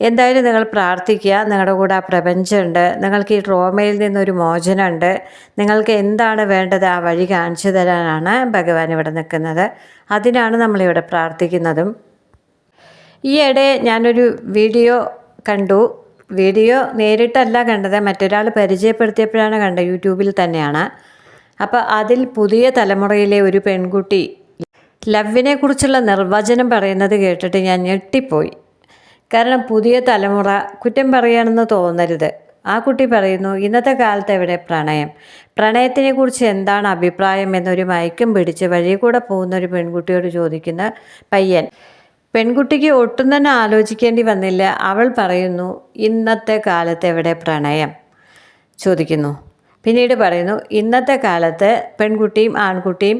എന്തായാലും നിങ്ങൾ പ്രാർത്ഥിക്കുക. നിങ്ങളുടെ കൂടെ ആ പ്രപഞ്ചമുണ്ട് നിങ്ങൾക്ക് ഈ ട്രോമയിൽ നിന്നൊരു മോചനമുണ്ട്. നിങ്ങൾക്ക് എന്താണ് വേണ്ടത് ആ വഴി കാണിച്ചു തരാനാണ് ഭഗവാൻ ഇവിടെ നിൽക്കുന്നത്. അതിനാണ് നമ്മളിവിടെ പ്രാർത്ഥിക്കുന്നതും. ഈയിടെ ഞാനൊരു വീഡിയോ കണ്ടു. വീഡിയോ നേരിട്ടല്ല കണ്ടത് മറ്റൊരാൾ പരിചയപ്പെടുത്തിയപ്പോഴാണ് കണ്ടത് യൂട്യൂബിൽ തന്നെയാണ്. അപ്പോൾ അതിൽ പുതിയ തലമുറയിലെ ഒരു പെൺകുട്ടി ലവിനെ കുറിച്ചുള്ള നിർവചനം പറയുന്നത് കേട്ടിട്ട് ഞാൻ ഞെട്ടിപ്പോയി. കാരണം പുതിയ തലമുറ കുറ്റം പറയുകയാണെന്ന് തോന്നരുത്. ആ കുട്ടി പറയുന്നു ഇന്നത്തെ കാലത്ത് എവിടെ പ്രണയം? പ്രണയത്തിനെ കുറിച്ച് എന്താണ് അഭിപ്രായം? എന്നൊരു മയക്കം പിടിച്ച് വഴി കൂടെ പോകുന്ന ഒരു പെൺകുട്ടിയോട് ചോദിക്കുന്ന പയ്യൻ പെൺകുട്ടിക്ക് ഒട്ടും തന്നെ ആലോചിക്കേണ്ടി വന്നില്ല. അവൾ പറയുന്നു ഇന്നത്തെ കാലത്ത് എവിടെ പ്രണയം? ചോദിക്കുന്നു. പിന്നീട് പറയുന്നു ഇന്നത്തെ കാലത്ത് പെൺകുട്ടിയും ആൺകുട്ടിയും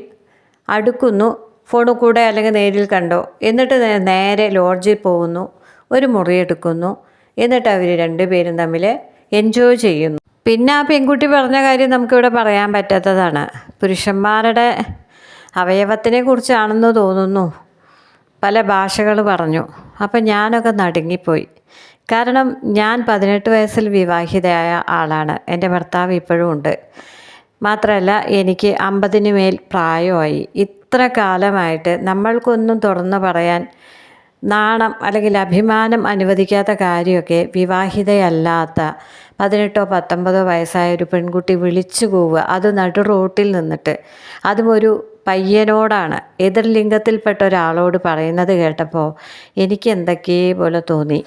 അടുക്കുന്നു. ഫോണിൽ കൂടെ അല്ലെങ്കിൽ നേരിൽ കണ്ടോ? എന്നിട്ട് നേരെ ലോഡ്ജിൽ പോകുന്നു ഒരു മുറി എടുക്കുന്നു. എന്നിട്ട് അവർ രണ്ടുപേരും തമ്മിൽ എൻജോയ് ചെയ്യുന്നു. പിന്നെ ആ പെൺകുട്ടി പറഞ്ഞ കാര്യം നമുക്കിവിടെ പറയാൻ പറ്റാത്തതാണ്. പുരുഷന്മാരുടെ അവയവത്തിനെ കുറിച്ചാണെന്ന് തോന്നുന്നു. പല ഭാഷകൾ പറഞ്ഞു. അപ്പം ഞാനൊക്കെ നടുങ്ങിപ്പോയി. കാരണം ഞാൻ പതിനെട്ട് വയസ്സിൽ വിവാഹിതയായ ആളാണ്. എന്റെ ഭർത്താവ് ഇപ്പോഴും ഉണ്ട്. മാത്രമല്ല എനിക്ക് അമ്പതിന് മേൽ പ്രായമായി. ഇത്ര കാലമായിട്ട് നമ്മൾക്കൊന്നും തുറന്നു പറയാൻ നാണം അല്ലെങ്കിൽ അഭിമാനം അനുവദിക്കാത്ത കാര്യമൊക്കെ വിവാഹിതയല്ലാത്ത പതിനെട്ടോ പത്തൊമ്പതോ വയസ്സായ ഒരു പെൺകുട്ടി വിളിച്ചു പോവുക അത് നടു റോട്ടിൽ നിന്നിട്ട്. അതും ഒരു പയ്യനോടാണ്. എതിർ ലിംഗത്തിൽപ്പെട്ട ഒരാളോട് പറയുന്നത് കേട്ടപ്പോൾ എനിക്ക് എന്തൊക്കെ പോലെ തോന്നി.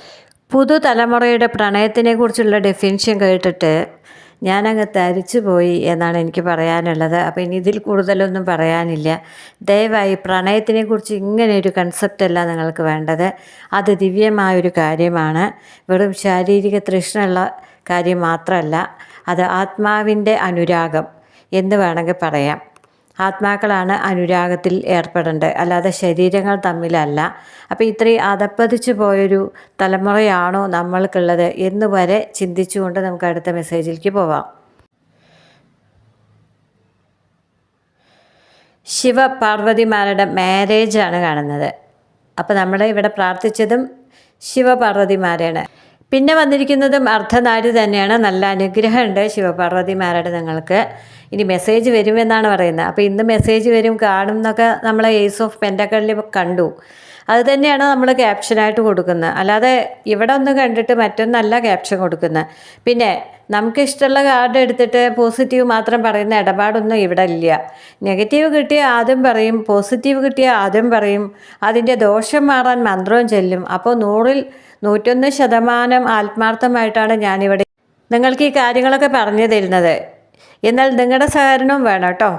പുതുതലമുറയുടെ പ്രണയത്തിനെ കുറിച്ചുള്ള ഡെഫിനിഷൻ കേട്ടിട്ട് ഞാനങ്ങ് തരിച്ചു പോയി എന്നാണ് എനിക്ക് പറയാനുള്ളത്. അപ്പോൾ ഇനി ഇതിൽ കൂടുതലൊന്നും പറയാനില്ല. ദയവായി പ്രണയത്തിനെക്കുറിച്ച് ഇങ്ങനെ ഒരു കൺസെപ്റ്റ് അല്ല നിങ്ങൾക്ക് വേണ്ടത്. അത് ദിവ്യമായൊരു കാര്യമാണ്. വെറും ശാരീരിക തൃഷ്ണയുള്ള കാര്യം മാത്രമല്ല അത് ആത്മാവിന്റെ അനുരാഗം. എന്ന് വേണമെങ്കിൽ പറയാം. ആത്മാക്കളാണ് അനുരാഗത്തിൽ ഏർപ്പെടേണ്ടത്. അല്ലാതെ ശരീരങ്ങൾ തമ്മിലല്ല. അപ്പോൾ ഇത്രയും അതപ്പതിച്ചു പോയൊരു തലമുറയാണോ നമ്മൾക്കുള്ളത് എന്ന് വരെ ചിന്തിച്ചുകൊണ്ട് നമുക്ക് അടുത്ത മെസ്സേജിലേക്ക് പോവാം. ശിവ പാർവതിമാരുടെ മാരേജാണ് കാണുന്നത്. അപ്പോൾ നമ്മൾ ഇവിടെ പ്രാർത്ഥിച്ചതും ശിവപാർവതിമാരെയാണ് പിന്നെ വന്നിരിക്കുന്നതും അർദ്ധനാരി തന്നെയാണ്. നല്ല അനുഗ്രഹമുണ്ട് ശിവപാർവതിമാരുടെ നിങ്ങൾക്ക്. ഇനി മെസ്സേജ് വരുമെന്നാണ് പറയുന്നത്. അപ്പോൾ ഇന്ന് മെസ്സേജ് വരും കാണും എന്നൊക്കെ നമ്മൾ ഏസ് ഓഫ് പെന്റക്കളിൽ കണ്ടു. അത് തന്നെയാണ് നമ്മൾ ക്യാപ്ഷനായിട്ട് കൊടുക്കുന്നത്. അല്ലാതെ ഇവിടെ ഒന്ന് കണ്ടിട്ട് മറ്റൊന്നല്ല ക്യാപ്ഷൻ കൊടുക്കുന്നത്. പിന്നെ നമുക്ക് ഇഷ്ടമുള്ള കാർഡ് എടുത്തിട്ട് പോസിറ്റീവ് മാത്രം പറയുന്ന ഇടപാടൊന്നും ഇവിടെ ഇല്ല. നെഗറ്റീവ് കിട്ടിയ ആദ്യം പറയും പോസിറ്റീവ് കിട്ടിയ ആദ്യം പറയും. അതിന്റെ ദോഷം മാറാൻ മന്ത്രവും ചെല്ലും. അപ്പോൾ നൂറിൽ നൂറ്റൊന്ന് ശതമാനം ആത്മാർത്ഥമായിട്ടാണ് ഞാനിവിടെ നിങ്ങൾക്ക് ഈ കാര്യങ്ങളൊക്കെ പറഞ്ഞു തരുന്നത്. എന്നാൽ നിങ്ങളുടെ സഹകരണവും വേണം കേട്ടോ.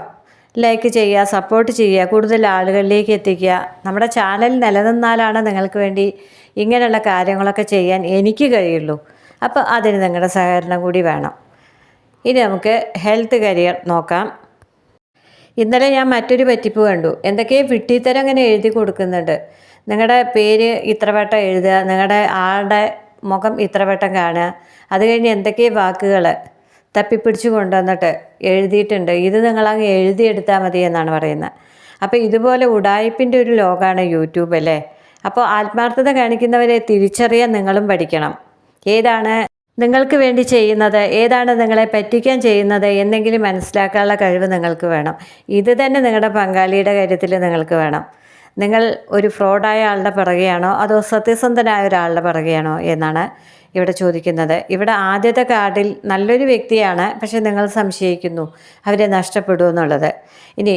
ലൈക്ക് ചെയ്യുക സപ്പോർട്ട് ചെയ്യുക കൂടുതൽ ആളുകളിലേക്ക് എത്തിക്കുക. നമ്മുടെ ചാനൽ നിലനിന്നാലാണ് നിങ്ങൾക്ക് വേണ്ടി ഇങ്ങനെയുള്ള കാര്യങ്ങളൊക്കെ ചെയ്യാൻ എനിക്ക് കഴിയുള്ളൂ. അപ്പോൾ അതിന് നിങ്ങളുടെ സഹകരണം കൂടി വേണം. ഇനി നമുക്ക് ഹെൽത്ത് കരിയർ നോക്കാം. ഇന്നലെ ഞാൻ മറ്റൊരു പറ്റിപ്പ് കണ്ടു. എന്തൊക്കെയോ വിട്ടിത്തരം അങ്ങനെ എഴുതി കൊടുക്കുന്നുണ്ട്. നിങ്ങളുടെ പേര് ഇത്ര വട്ടം എഴുതുക നിങ്ങളുടെ ആളുടെ മുഖം ഇത്ര വട്ടം കാണുക അത് കഴിഞ്ഞ് എന്തൊക്കെയോ വാക്കുകൾ തപ്പിപ്പിടിച്ച് കൊണ്ടുവന്നിട്ട് എഴുതിയിട്ടുണ്ട്. ഇത് നിങ്ങളങ്ങ് എഴുതിയെടുത്താൽ മതി എന്നാണ് പറയുന്നത്. അപ്പോൾ ഇതുപോലെ ഉടായ്പിന്റെ ഒരു ലോകമാണ് യൂട്യൂബ് അല്ലേ? അപ്പോൾ ആത്മാർത്ഥത കാണിക്കുന്നവരെ തിരിച്ചറിയാൻ നിങ്ങളും പഠിക്കണം. ഏതാണ് നിങ്ങൾക്ക് വേണ്ടി ചെയ്യുന്നത്? ഏതാണ് നിങ്ങളെ പറ്റിക്കാൻ ചെയ്യുന്നത്? എന്നെങ്കിലും മനസ്സിലാക്കാനുള്ള കഴിവ് നിങ്ങൾക്ക് വേണം. ഇത് തന്നെ നിങ്ങളുടെ പങ്കാളിയുടെ കാര്യത്തിൽ നിങ്ങൾക്ക് വേണം. നിങ്ങൾ ഒരു ഫ്രോഡായ ആളുടെ പിറകെയാണോ? അതോ സത്യസന്ധനായ ഒരാളുടെ പിറകെയാണോ? എന്നാണ് ഇവിടെ ചോദിക്കുന്നത്. ഇവിടെ ആദ്യത്തെ കാർഡിൽ നല്ലൊരു വ്യക്തിയാണ് പക്ഷെ നിങ്ങൾ സംശയിക്കുന്നു അവരെ നഷ്ടപ്പെടുമെന്നുള്ളത് ഇനി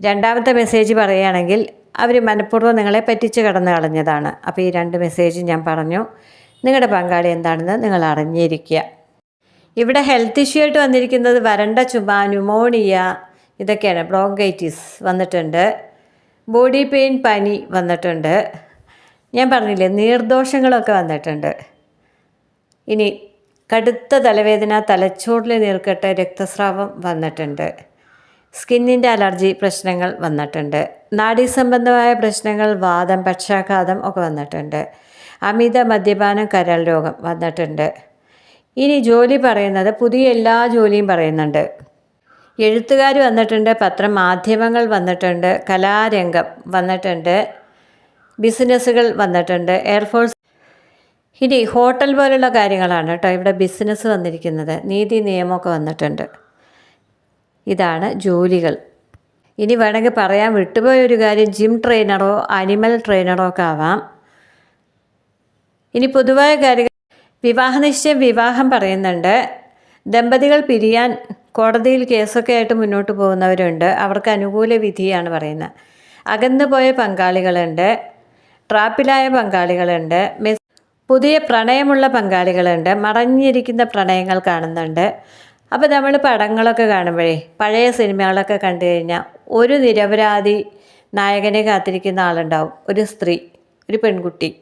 രണ്ടാമത്തെ മെസ്സേജ് പറയുകയാണെങ്കിൽ അവർ മനഃപൂർവം നിങ്ങളെ പറ്റിച്ച് കടന്നു കളഞ്ഞതാണ്. അപ്പോൾ ഈ രണ്ട് മെസ്സേജ് ഞാൻ പറഞ്ഞു. നിങ്ങളുടെ പങ്കാളി എന്താണെന്ന് നിങ്ങൾ അറിഞ്ഞിരിക്കുക. ഇവിടെ ഹെൽത്ത് ഇഷ്യൂ ആയിട്ട് വന്നിരിക്കുന്നത് വരണ്ട ചുമ ന്യൂമോണിയ ഇതൊക്കെയാണ്. ബ്രോങ്കൈറ്റിസ് വന്നിട്ടുണ്ട്. ബോഡി പെയിൻ പനി വന്നിട്ടുണ്ട്. ഞാൻ പറഞ്ഞില്ലേ നീർദോഷങ്ങളൊക്കെ വന്നിട്ടുണ്ട്. ഇനി കടുത്ത തലവേദന തലച്ചോറിൽ നീർക്കെട്ട് രക്തസ്രാവം വന്നിട്ടുണ്ട്. സ്കിന്നിന്റെ അലർജി പ്രശ്നങ്ങൾ വന്നിട്ടുണ്ട്. നാഡീസംബന്ധമായ പ്രശ്നങ്ങൾ വാദം പക്ഷാഘാതം ഒക്കെ വന്നിട്ടുണ്ട്. അമിത മദ്യപാനം കരൾ രോഗം വന്നിട്ടുണ്ട്. ഇനി ജോലി പറയുന്നത് പുതിയ എല്ലാ ജോലിയും പറയുന്നുണ്ട്. എഴുത്തുകാർ വന്നിട്ടുണ്ട് പത്രം മാധ്യമങ്ങൾ വന്നിട്ടുണ്ട് കലാരംഗം വന്നിട്ടുണ്ട് ബിസിനസ്സുകൾ വന്നിട്ടുണ്ട് എയർഫോഴ്സ് ഇനി ഹോട്ടൽ പോലുള്ള കാര്യങ്ങളാണ് കേട്ടോ ഇവിടെ ബിസിനസ് വന്നിരിക്കുന്നത്. നീതി നിയമമൊക്കെ വന്നിട്ടുണ്ട്. ഇതാണ് ജോലികൾ. ഇനി വേണമെങ്കിൽ പറയാൻ വിട്ടുപോയ ഒരു കാര്യം ജിം ട്രെയിനറോ അനിമൽ ട്രെയിനറോ ഒക്കെ ആവാം. ഇനി പൊതുവായ കാര്യങ്ങൾ വിവാഹ നിശ്ചയം വിവാഹം പറയുന്നുണ്ട്. ദമ്പതികൾ പിരിയാൻ കോടതിയിൽ കേസൊക്കെ ആയിട്ട് മുന്നോട്ട് പോകുന്നവരുണ്ട്. അവർക്ക് അനുകൂല വിധിയാണ് പറയുന്നത്. അകന്നു പോയ പങ്കാളികളുണ്ട് ട്രാപ്പിലായ പങ്കാളികളുണ്ട് പുതിയ പ്രണയമുള്ള പങ്കാളികളുണ്ട്. മറഞ്ഞിരിക്കുന്ന പ്രണയങ്ങൾ കാണുന്നുണ്ട്. അപ്പോൾ നമ്മൾ പടങ്ങളൊക്കെ കാണുമ്പോഴേ പഴയ സിനിമകളൊക്കെ കണ്ടു കഴിഞ്ഞാൽ ഒരു നിരപരാധി നായകനെ കാത്തിരിക്കുന്ന ആളുണ്ടാവും. ഒരു സ്ത്രീ ഒരു പെൺകുട്ടി.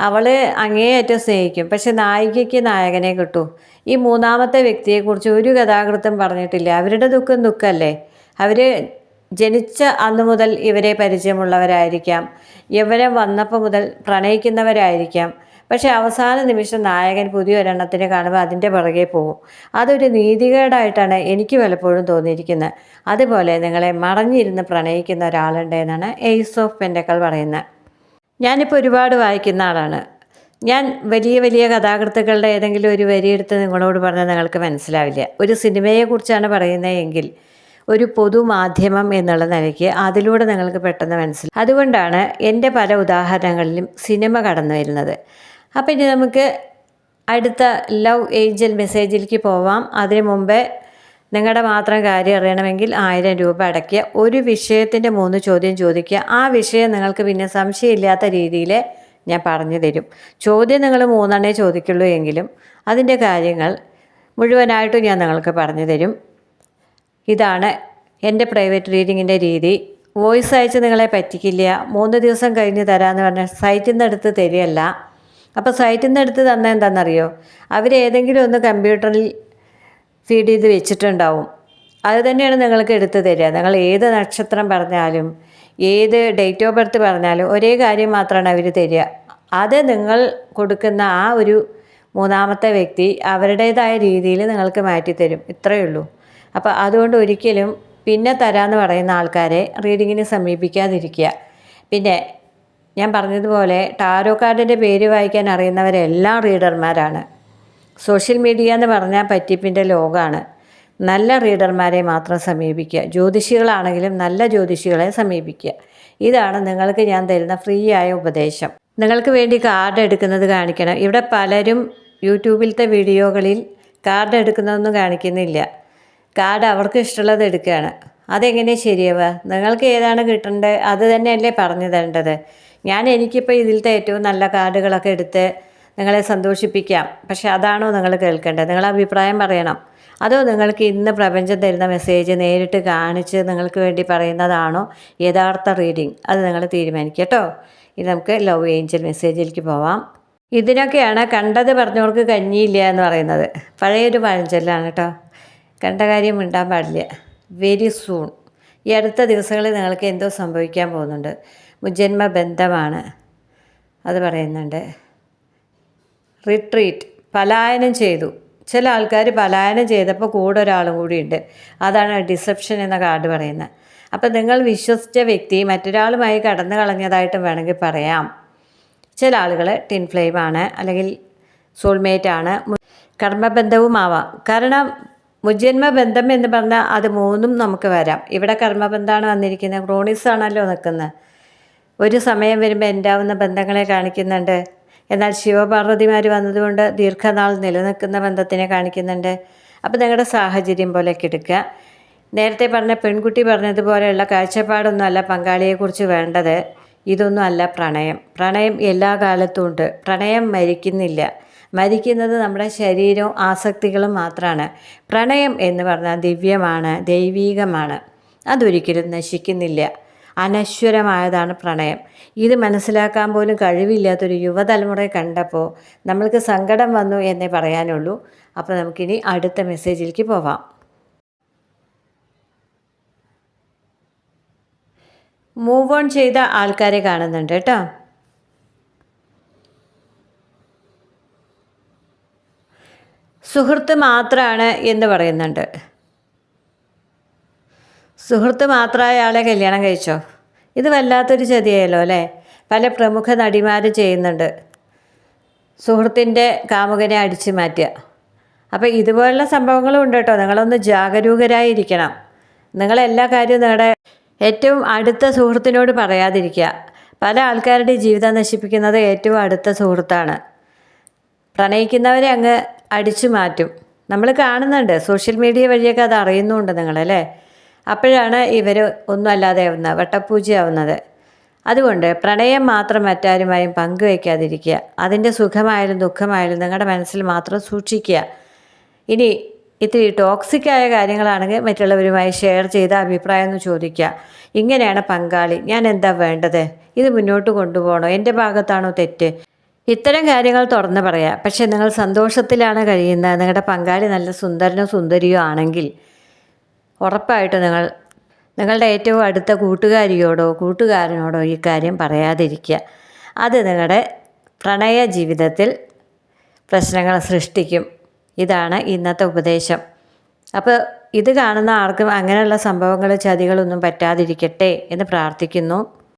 അവൾ അങ്ങേയറ്റം സ്നേഹിക്കും. പക്ഷെ നായികയ്ക്ക് നായകനെ കിട്ടൂ. ഈ മൂന്നാമത്തെ വ്യക്തിയെക്കുറിച്ച് ഒരു കഥാകൃത്തും പറഞ്ഞിട്ടില്ല. അവരുടെ ദുഃഖം ദുഃഖമല്ലേ? അവർ ജനിച്ച അന്നു മുതൽ ഇവരെ പരിചയമുള്ളവരായിരിക്കാം. ഇവരെ വന്നപ്പോൾ മുതൽ പ്രണയിക്കുന്നവരായിരിക്കാം. പക്ഷേ അവസാന നിമിഷം നായകൻ പുതിയൊരെണ്ണത്തിന് കാണുമ്പോൾ അതിന്റെ പുറകെ പോകും. അതൊരു നീതികേടായിട്ടാണ് എനിക്ക് പലപ്പോഴും തോന്നിയിരിക്കുന്നത്. അതുപോലെ നിങ്ങളെ മറഞ്ഞിരുന്ന് പ്രണയിക്കുന്ന ഒരാളുണ്ട് എന്നാണ് എയ്സ് ഓഫ് പെൻഡക്കൾ പറയുന്നത്. ഞാനിപ്പോൾ ഒരുപാട് വായിക്കുന്ന ആളാണ്. ഞാൻ വലിയ വലിയ കഥാകൃത്തുക്കളുടെ ഏതെങ്കിലും ഒരു വരിയെടുത്ത് നിങ്ങളോട് പറഞ്ഞാൽ നിങ്ങൾക്ക് മനസ്സിലാവില്ല. ഒരു സിനിമയെക്കുറിച്ചാണ് പറയുന്നതെങ്കിൽ ഒരു പൊതുമാധ്യമം എന്നുള്ള നിലയ്ക്ക് അതിലൂടെ നിങ്ങൾക്ക് പെട്ടെന്ന് മനസ്സിലാവും. അതുകൊണ്ടാണ് എന്റെ പല ഉദാഹരണങ്ങളിലും സിനിമ കടന്നു വരുന്നത് അപ്പോൾ ഇനി നമുക്ക് അടുത്ത ലവ് ഏഞ്ചൽ മെസ്സേജിലേക്ക് പോവാം. അതിനു മുമ്പേ നിങ്ങളുടെ മാത്രം കാര്യം അറിയണമെങ്കിൽ ആയിരം രൂപ അടയ്ക്കുക. ഒരു വിഷയത്തിന്റെ മൂന്ന് ചോദ്യം ചോദിക്കുക. ആ വിഷയം നിങ്ങൾക്ക് പിന്നെ സംശയമില്ലാത്ത രീതിയിൽ ഞാൻ പറഞ്ഞു തരും. ചോദ്യം നിങ്ങൾ മൂന്നെണ്ണേ ചോദിക്കുള്ളൂ എങ്കിലും അതിന്റെ കാര്യങ്ങൾ മുഴുവനായിട്ടും ഞാൻ നിങ്ങൾക്ക് പറഞ്ഞു തരും. ഇതാണ് എന്റെ പ്രൈവറ്റ് റീഡിങ്ങിന്റെ രീതി. വോയിസ് അയച്ച് നിങ്ങളെ പറ്റിക്കില്ല. മൂന്ന് ദിവസം കഴിഞ്ഞ് തരാമെന്ന് പറഞ്ഞാൽ സൈറ്റിൽ നിന്ന് എടുത്ത് തരികയല്ല. അപ്പോൾ സൈറ്റിൽ നിന്ന് എടുത്ത് തന്നാൽ എന്താണെന്നറിയോ? അവരേതെങ്കിലും ഒന്ന് കമ്പ്യൂട്ടറിൽ ഫീഡ് ചെയ്ത് വെച്ചിട്ടുണ്ടാവും. അത് തന്നെയാണ് നിങ്ങൾക്ക് എടുത്തു തരിക. നിങ്ങൾ ഏത് നക്ഷത്രം പറഞ്ഞാലും ഏത് ഡേറ്റ് ഓഫ് ബർത്ത് പറഞ്ഞാലും ഒരേ കാര്യം മാത്രമാണ് അവർ തരിക. അത് നിങ്ങൾ കൊടുക്കുന്ന ആ ഒരു മൂന്നാമത്തെ വ്യക്തി അവരുടേതായ രീതിയിൽ നിങ്ങൾക്ക് മാറ്റിത്തരും ഇത്രയേ ഉള്ളൂ. അപ്പോൾ അതുകൊണ്ട് ഒരിക്കലും പിന്നെ തരാമെന്ന് പറയുന്ന ആൾക്കാരെ റീഡിങ്ങിന് സമീപിക്കാതിരിക്കുക. പിന്നെ ഞാൻ പറഞ്ഞതുപോലെ ടാരോ കാർഡിന്റെ പേര് വായിക്കാൻ അറിയുന്നവരെല്ലാം റീഡർമാരാണ്. സോഷ്യൽ മീഡിയ എന്ന് പറഞ്ഞാൽ പറ്റിപ്പിന്റെ ലോകമാണ് നല്ല റീഡർമാരെ മാത്രം സമീപിക്കുക. ജ്യോതിഷികളാണെങ്കിലും നല്ല ജ്യോതിഷികളെ സമീപിക്കുക. ഇതാണ് നിങ്ങൾക്ക് ഞാൻ തരുന്ന ഫ്രീ ആയ ഉപദേശം. നിങ്ങൾക്ക് വേണ്ടി കാർഡ് എടുക്കുന്നത് കാണിക്കണം. ഇവിടെ പലരും യൂട്യൂബിലത്തെ വീഡിയോകളിൽ കാർഡ് എടുക്കുന്നതൊന്നും കാണിക്കുന്നില്ല. കാർഡ് അവർക്ക് ഇഷ്ടമുള്ളത് എടുക്കുകയാണ്. അതെങ്ങനെ ശരിയാവുക? നിങ്ങൾക്ക് ഏതാണ് കിട്ടേണ്ടത്? അത് തന്നെയല്ലേ പറഞ്ഞു തരേണ്ടത്? ഞാൻ എനിക്കിപ്പോൾ ഇതിലത്തെ ഏറ്റവും നല്ല കാർഡുകളൊക്കെ എടുത്ത് നിങ്ങളെ സന്തോഷിപ്പിക്കാം. പക്ഷെ അതാണോ നിങ്ങൾ കേൾക്കേണ്ടത്? നിങ്ങൾ അഭിപ്രായം പറയണം. അതോ നിങ്ങൾക്ക് ഇന്ന് പ്രപഞ്ചം തരുന്ന മെസ്സേജ് നേരിട്ട് കാണിച്ച് നിങ്ങൾക്ക് വേണ്ടി പറയുന്നതാണോ? യഥാർത്ഥ റീഡിംഗ് അത് നിങ്ങൾ തീരുമാനിക്കുക കേട്ടോ. ഇത് നമുക്ക് ലവ് ഏഞ്ചൽ മെസ്സേജിലേക്ക് പോവാം. ഇതിനൊക്കെയാണ് കണ്ടത് പറഞ്ഞവർക്ക് കഞ്ഞിയില്ല എന്ന് പറയുന്നത്. പഴയൊരു പഴഞ്ചൊല്ലാണ് കേട്ടോ. കണ്ട കാര്യം മിണ്ടാൻ പാടില്ല. വെരി സൂൺ ഈ അടുത്ത ദിവസങ്ങളിൽ നിങ്ങൾക്ക് എന്തോ സംഭവിക്കാൻ പോകുന്നുണ്ട്. മുജന്മ ബന്ധമാണ് അത് പറയുന്നുണ്ട്. റിട്രീറ്റ് പലായനം ചെയ്തു. ചില ആൾക്കാർ പലായനം ചെയ്തപ്പോൾ കൂടെ ഒരാളും കൂടിയുണ്ട്. അതാണ് ഡിസെപ്ഷൻ എന്ന കാർഡ് പറയുന്നത്. അപ്പം നിങ്ങൾ വിശ്വസിച്ച വ്യക്തി മറ്റൊരാളുമായി കടന്നു കളഞ്ഞതായിട്ടും വേണമെങ്കിൽ പറയാം. ചില ആളുകൾ ടിൻ ഫ്ലെയിമാണ് അല്ലെങ്കിൽ സോൾമേറ്റ് ആണ്. കർമ്മബന്ധവും കർമ്മബന്ധവുമാവാം കാരണം മുജന്മ ബന്ധം എന്ന് പറഞ്ഞാൽ അത് മൂന്നും നമുക്ക് വരാം. ഇവിടെ കർമ്മബന്ധമാണ് വന്നിരിക്കുന്നത്. ക്രോണിസ് ആണല്ലോ നിൽക്കുന്നത്. ഒരു സമയം വരുമ്പോൾ എന്റാവുന്ന ബന്ധങ്ങളെ കാണിക്കുന്നുണ്ട്. എന്നാൽ ശിവപാർവതിമാർ വന്നതുകൊണ്ട് ദീർഘനാൾ നിലനിൽക്കുന്ന ബന്ധത്തിനെ കാണിക്കുന്നുണ്ട്. അപ്പോൾ നിങ്ങളുടെ സാഹചര്യം പോലെയൊക്കെ എടുക്കുക നേരത്തെ പറഞ്ഞ പെൺകുട്ടി പറഞ്ഞതുപോലെയുള്ള കാഴ്ചപ്പാടൊന്നുമല്ല പങ്കാളിയെക്കുറിച്ച് വേണ്ടത്. ഇതൊന്നും അല്ല പ്രണയം. പ്രണയം എല്ലാ കാലത്തും ഉണ്ട്. പ്രണയം മരിക്കുന്നില്ല. മരിക്കുന്നത് നമ്മുടെ ശരീരവും ആസക്തികളും മാത്രമാണ് പ്രണയം എന്ന് പറഞ്ഞാൽ ദിവ്യമാണ് ദൈവീകമാണ്. അതൊരിക്കലും നശിക്കുന്നില്ല. അനശ്വരമായതാണ് പ്രണയം. ഇത് മനസ്സിലാക്കാൻ പോലും കഴിവില്ലാത്തൊരു യുവതലമുറയെ കണ്ടപ്പോൾ നമ്മൾക്ക് സങ്കടം വന്നു എന്നേ പറയാനുള്ളൂ. അപ്പോൾ നമുക്കിനി അടുത്ത മെസ്സേജിലേക്ക് പോവാം. മൂവ് ഓൺ ചെയ്ത ആൾക്കാരെ കാണുന്നുണ്ട് കേട്ടോ. സുഹൃത്ത് മാത്രമാണ് എന്ന് പറയുന്നുണ്ട്. സുഹൃത്ത് മാത്രമായ ആളെ കല്യാണം കഴിച്ചോ? ഇത് വല്ലാത്തൊരു ചതിയായല്ലോ അല്ലേ? പല പ്രമുഖ നടിമാരും ചെയ്യുന്നുണ്ട്. സുഹൃത്തിന്റെ കാമുകനെ അടിച്ചു മാറ്റുക. അപ്പോൾ ഇതുപോലുള്ള സംഭവങ്ങളും ഉണ്ട് കേട്ടോ. നിങ്ങളൊന്ന് ജാഗരൂകരായിരിക്കണം. നിങ്ങളെല്ലാ കാര്യവും നിങ്ങളുടെ ഏറ്റവും അടുത്ത സുഹൃത്തിനോട് പറയാതിരിക്കുക. പല ആൾക്കാരുടെയും ജീവിതം നശിപ്പിക്കുന്നത് ഏറ്റവും അടുത്ത സുഹൃത്താണ്. പ്രണയിക്കുന്നവരെ അങ്ങ് അടിച്ചു മാറ്റും. നമ്മൾ കാണുന്നുണ്ട്. സോഷ്യൽ മീഡിയ വഴിയൊക്കെ അത് അറിയുന്നുണ്ട് നിങ്ങളല്ലേ അപ്പോഴാണ് ഇവർ ഒന്നുമല്ലാതെ ആവുന്നത് വട്ടപ്പൂജയാവുന്നത് അതുകൊണ്ട് പ്രണയം മാത്രം മറ്റാരുമായും പങ്കുവയ്ക്കാതിരിക്കുക അതിന്റെ സുഖമായാലും ദുഃഖമായാലും നിങ്ങളുടെ മനസ്സിൽ മാത്രം സൂക്ഷിക്കുക. ഇനി ഇത്തിരി ടോക്സിക്കായ കാര്യങ്ങളാണെങ്കിൽ മറ്റുള്ളവരുമായി ഷെയർ ചെയ്ത അഭിപ്രായം ഒന്ന് ചോദിക്കുക. ഇങ്ങനെയാണ് പങ്കാളി. ഞാൻ എന്താ വേണ്ടത്? ഇത് മുന്നോട്ട് കൊണ്ടുപോകണോ? എന്റെ ഭാഗത്താണോ തെറ്റ്? ഇത്തരം കാര്യങ്ങൾ തുറന്നു പറയാം. പക്ഷേ നിങ്ങൾ സന്തോഷത്തിലാണ് കഴിയുന്നത്. നിങ്ങളുടെ പങ്കാളി നല്ല സുന്ദരനോ സുന്ദരിയോ ആണെങ്കിൽ ഉറപ്പായിട്ടും നിങ്ങൾ നിങ്ങളുടെ ഏറ്റവും അടുത്ത കൂട്ടുകാരിയോടോ കൂട്ടുകാരനോടോ ഈ കാര്യം പറയാതിരിക്കുക. അത് നിങ്ങളുടെ പ്രണയ ജീവിതത്തിൽ പ്രശ്നങ്ങൾ സൃഷ്ടിക്കും. ഇതാണ് ഇന്നത്തെ ഉപദേശം. അപ്പോൾ ഇത് കാണുന്ന ആർക്കും അങ്ങനെയുള്ള സംഭവങ്ങൾ ചതികളൊന്നും പറ്റാതിരിക്കട്ടെ എന്ന് പ്രാർത്ഥിക്കുന്നു.